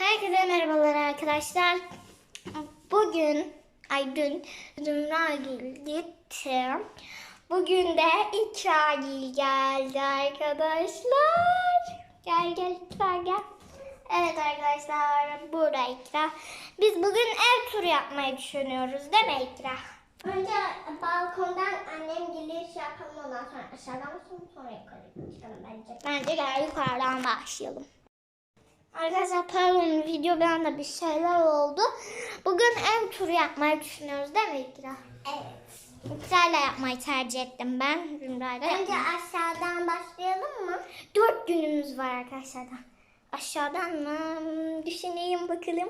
Herkese merhabalar arkadaşlar. Bugün, ay dün Zümra gitti. Bugün de İkragil geldi arkadaşlar. Gel gel İkra gel. Evet arkadaşlar burada İkra. Biz bugün ev turu yapmayı düşünüyoruz değil mi İkra? Önce balkondan annem gelir şey yapalım ondan sonra aşağıdan sonra yukarı çıkalım bence. Bence gel yukarıdan başlayalım. Arkadaşlar pardon videodan da bir şeyler oldu. Bugün ev turu yapmayı düşünüyoruz değil mi İkra? Evet. İkra'yla yapmayı tercih ettim ben. Zümra'yla Önce aşağıdan başlayalım mı? Dört günümüz var arkadaşlar. Aşağıdan mı? Düşüneyim bakalım.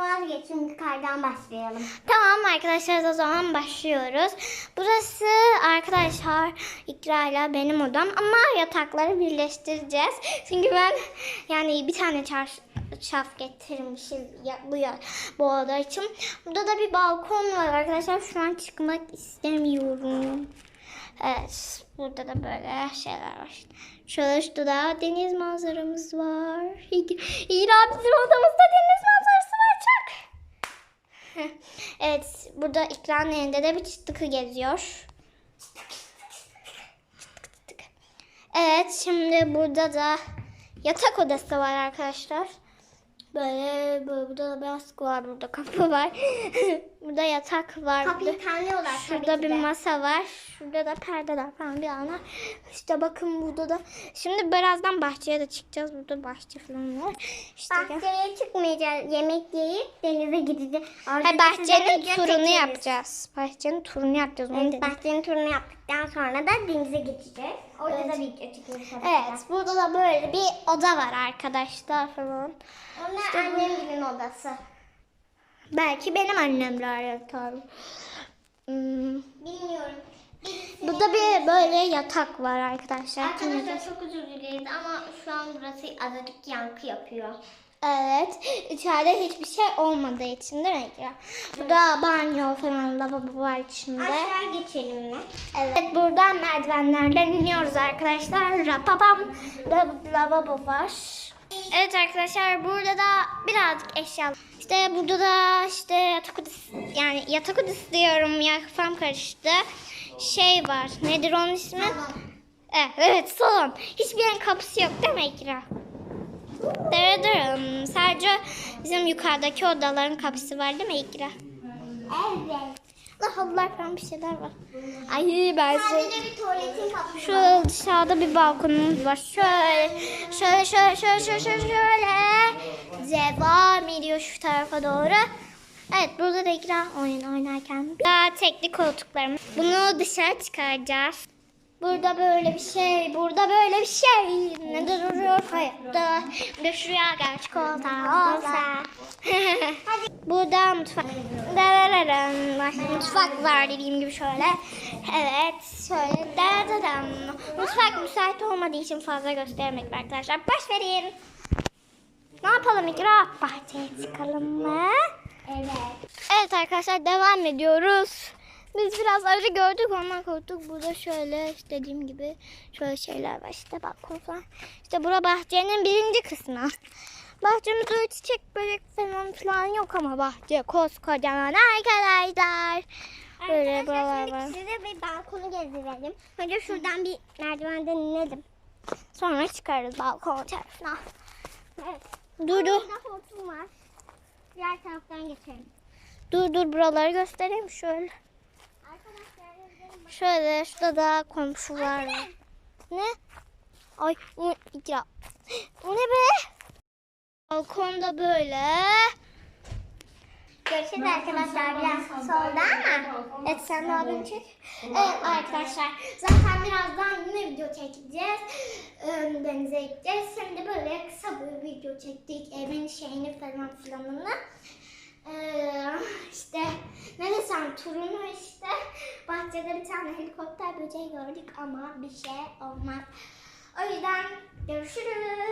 Vazgeçin yukarıdan başlayalım. Tamam arkadaşlar o zaman başlıyoruz. Burası arkadaşlar İkra'yla benim odam ama yatakları birleştireceğiz. Çünkü ben yani bir tane çarşaf getirmişim bu bu oda için. Burada da bir balkon var arkadaşlar. Şu an çıkmak istemiyorum. Evet burada da böyle şeyler var. Şöyle şurada da deniz manzaramız var. İra bizim odamızda deniz manzarası Evet, burada ekranın elinde de bir çıtıkı geziyor. Evet, şimdi burada da yatak odası var arkadaşlar. Böyle, böyle burada da askı var, burada kapı var. burada yatak var. Kapıyı tanıyorlar Şurada tabii bir de. masa var. Şurada da perdeler falan bir ana. İşte bakın burada da. Şimdi birazdan bahçeye de çıkacağız. Burada bahçe falan var. İşte. Bahçeye çıkmayacağız. Yemek yiyip denize gideceğiz. Orada Ha, bahçenin turunu çekeriz. yapacağız. Bahçenin turunu yapacağız. Onu Evet, bahçenin turunu yaptıktan sonra da denize geçeceğiz. Orada Evet. da video de. Evet, burada da böyle bir oda var arkadaşlar falan. Onlar annemgilin odası. Belki benim annemler yatar. Hmm. Bilmiyorum. Burada bir böyle yatak var arkadaşlar. Arkadaşlar çok özür dileriz ama şu an burası azıcık yankı yapıyor. Evet. İçeride hiçbir şey olmadığı için değil mi? Ekra? Burada banyo falan lavabo var içinde. Aşağı geçelim mi? Evet buradan merdivenlerden iniyoruz arkadaşlar. Rapapam la- lavabo var. Evet arkadaşlar burada da birazcık eşya. İşte burada da işte yatak odası yani yatak odası diyorum ya kafam karıştı. Şey var nedir onun ismi? Evet, evet salon. Hiçbir yerin kapısı yok değil mi İkra? Dırıdırım. Sadece bizim yukarıdaki odaların kapısı var değil mi İkra? Evet. Allah Allah falan bir şeyler var. Ay ben Sadece bir tuvaletin kapısı var. Şu dışarıda bir balkonumuz var. Şöyle, şöyle, şöyle, şöyle, şöyle, şöyle, şöyle. Devam ediyor şu tarafa doğru. Evet burada da ikra oyun oynarken. Daha tekli koltuklarımız. Bunu dışarı çıkaracağız. Burada böyle bir şey, burada böyle bir şey. Ne duruyor hayatta? Bir de şuraya gel olsa. Burada mutfak. Mutfak var dediğim gibi şöyle. Evet şöyle. Darararım. Mutfak müsait olmadığı için fazla göstermek arkadaşlar. Baş verin. Ne yapalım İkra? Bahçeye çıkalım mı? Evet. Evet arkadaşlar devam ediyoruz. Biz biraz acı gördük ondan korktuk. Burada şöyle işte dediğim gibi şöyle şeyler var işte balkon falan. İşte bura bahçenin birinci kısmı. Bahçemizde öyle çiçek börek falan filan yok ama bahçe koskocaman arkadaşlar. Böyle buralar şimdi var. size bir balkonu gezdirelim. Önce şuradan bir merdivenden inelim. Sonra çıkarız balkon tarafına. Evet. Dur dur. Hortum var. Diğer taraftan geçelim. Dur dur buraları göstereyim şöyle. Şöyle şurada da komşular var. Ne? Ay o ikra. O ne be? Balkonda böyle. Görüşürüz arkadaşlar biraz solda ama. Evet sen de abini çek. Evet arkadaşlar zaten birazdan yine video çekeceğiz. Denize gideceğiz. Şimdi böyle kısa bir video çektik. Evin şeyini falan filanını. Ee, işte ne desem turunu işte bahçede bir tane helikopter böceği gördük ama bir şey olmaz. O yüzden görüşürüz.